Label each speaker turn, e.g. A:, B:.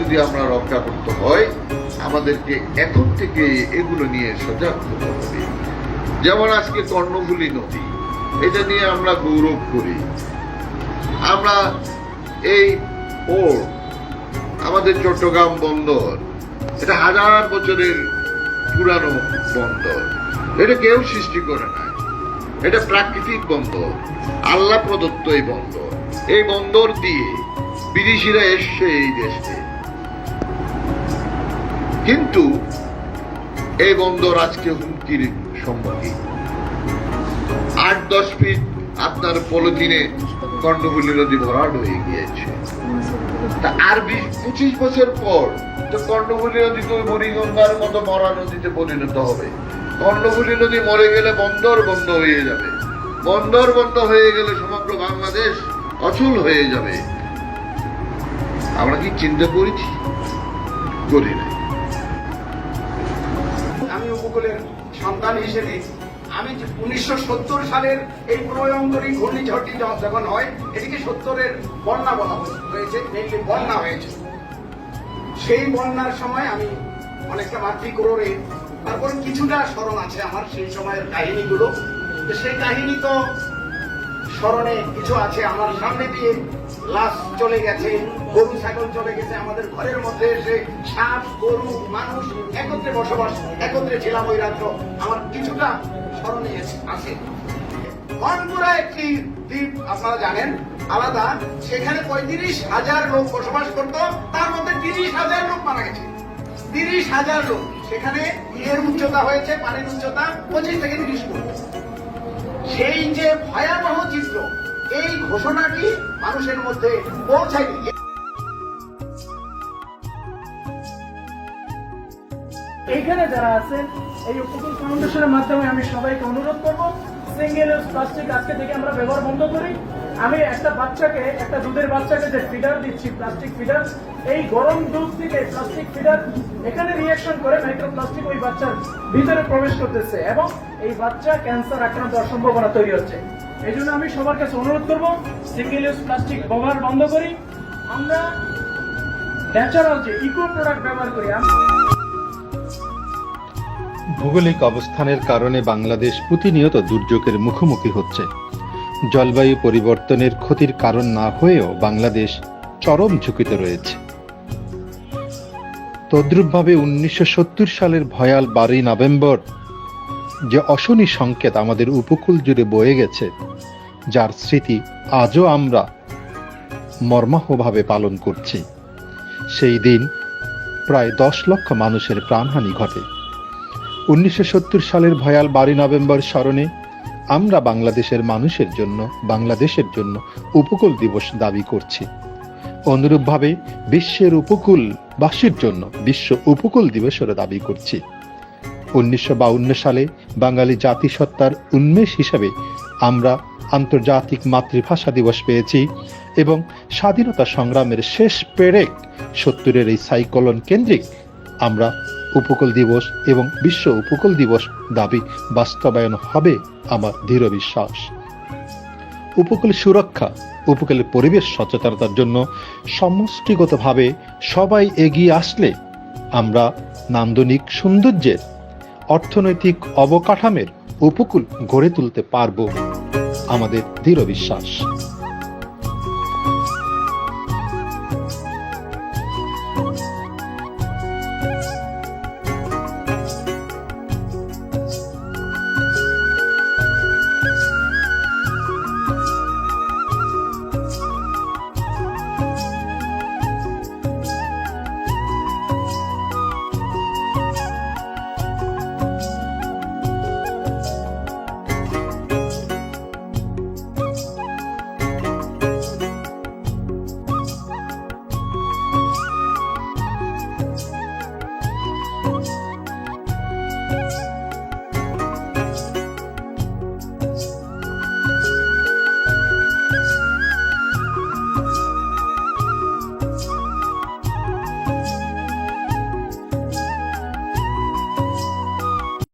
A: যদি আমরা রক্ষা করতে হয়, আমাদেরকে এখন থেকে এগুলো নিয়ে সজাগ হতে হবে। যেমন আজকে কর্ণফুলী নদী, এটা নিয়ে আমরা গৌরব করি। আমরা এই পোর্ট আমাদের চট্টগ্রাম বন্দর, এটা হাজার বছরের পুরানো বন্দর। এটা কেউ সৃষ্টি করে না। এটা প্রাকৃতিক বন্দর আল্লাহ প্রদত্ত এই বন্দর। এই বন্দর দিয়ে বিদেশিরা এসছে এই দেশে। কিন্তু এই বন্দর আজকে হুমকির সম্মুখীন। আট, দশ ফিট আপনার পলিথিনে কর্ণফুলী নদী ভরাট হয়ে গিয়েছে। আর বিশ, পঁচিশ বছর পর তো কর্ণফুলী নদী তো বুড়িগঙ্গার মতো মরা নদীতে পরিণত হবে। কর্ণফুলী নদী মরে গেলে বন্দর বন্ধ হয়ে যাবে। বন্দর বন্ধ হয়ে গেলে সমগ্র বাংলাদেশ অচল হয়ে যাবে। আমরা কি চিন্তা করেছি? করি নাই।
B: আমি উপকূলের সন্তান হিসেবে, আমি উনিশশো সত্তর সালের এই প্রলয়ঙ্করী ঘূর্ণিঝড়টি যখন হয়, এটিকে সত্তরের বন্যা বলা হয়েছে মেনলি বন্যা হয়েছে। সেই বন্যার সময় আমি অনেকটা মাতৃক্রোড়ে তারপরে কিছুটা স্মরণ আছে আমার সেই সময়ের কাহিনীগুলো। সেই কাহিনী তো স্মরণে কিছু আছে আমার সামনে দিয়ে। লাশ চলে গেছে, গরু, ছাগল চলে গেছে আমাদের ঘরের মধ্যে এসে। সাপ, গরু, মানুষ একত্রে বসবাস, একত্রে ছিলাম ওই রাত্র। আমার কিছুটা স্মরণে আছে। মনপুরা একটি দ্বীপ, আপনারা জানেন, আলাদা। সেখানে পঁয়ত্রিশ হাজার লোক বসবাস করত, তার মধ্যে তিরিশ হাজার লোক মারা গেছে। তিরিশ হাজার লোক। সেখানে এর উচ্চতা হয়েছে, পানির উচ্চতা পঁচিশ থেকে তিরিশ ফুট। সেই যে ভয়াবহ চিত্র, এই ঘোষণাটি মানুষের মধ্যে পৌঁছায়নি।
C: এখানে যারা আছেন, এই উপকূল ফাউন্ডেশনের মাধ্যমে আমি সবাইকে অনুরোধ করব সিঙ্গেল প্লাস্টিক আজকে থেকে আমরা ব্যবহার বন্ধ করি। আমি একটা বাচ্চাকে, একটা দুধের বাচ্চাকে যে ফিডার দিচ্ছি প্লাস্টিক ফিডার এই গরম দুধ থেকে প্লাস্টিক ফিডার এখানে রিয়াকশন করে মাইক্রোপ্লাস্টিক ওই বাচ্চার ভিতরে প্রবেশ করতেছে এবং এই বাচ্চা ক্যান্সার আক্রান্ত হওয়ার সম্ভাবনা তৈরি হচ্ছে। এই জন্য আমি সবার কাছে অনুরোধ করব সিঙ্গেল প্লাস্টিক ব্যবহার বন্ধ করি। আমরা ন্যাচারাল যে ইকো প্রোডাক্ট ব্যবহার করি, আমরা
D: ভৌগোলিক অবস্থানের কারণে বাংলাদেশ প্রতিনিয়ত দুর্যোগের মুখোমুখি হচ্ছে। জলবায়ু পরিবর্তনের ক্ষতির কারণ না হয়েও বাংলাদেশ চরম ঝুঁকিতে রয়েছে। তদ্রূপভাবে উনিশশো সালের ভয়াল বারোই নভেম্বর যে অশনি সংকেত আমাদের উপকূল জুড়ে বয়ে গেছে, যার স্মৃতি আজও আমরা মর্মাহভাবে পালন করছি। সেই দিন প্রায় দশ লক্ষ মানুষের প্রাণহানি ঘটে। উনিশশো সত্তর সালের ভয়াল বারোই নভেম্বর স্মরণে আমরা বাংলাদেশের মানুষের জন্য, বাংলাদেশের জন্য উপকূল দিবস দাবি করছি। অনুরূপভাবে বিশ্বের উপকূলবাসীর জন্য বিশ্ব উপকূল দিবসের দাবি করছি। উনিশশো সালে বাঙালি জাতিসত্তার উন্মেষ হিসাবে আমরা আন্তর্জাতিক মাতৃভাষা দিবস পেয়েছি এবং স্বাধীনতা সংগ্রামের শেষ পেরেক সত্তরের এই সাইকলন কেন্দ্রিক আমরা উপকূল দিবস এবং বিশ্ব উপকূল দিবস দাবি বাস্তবায়ন হবে আমার দৃঢ় বিশ্বাস। উপকূল সুরক্ষা উপকূলের পরিবেশ সচেতনতার জন্য সমষ্টিগতভাবে সবাই এগিয়ে আসলে আমরা নান্দনিক সৌন্দর্যের, অর্থনৈতিক অবকাঠামের উপকূল গড়ে তুলতে পারব। আমাদের দৃঢ় বিশ্বাস।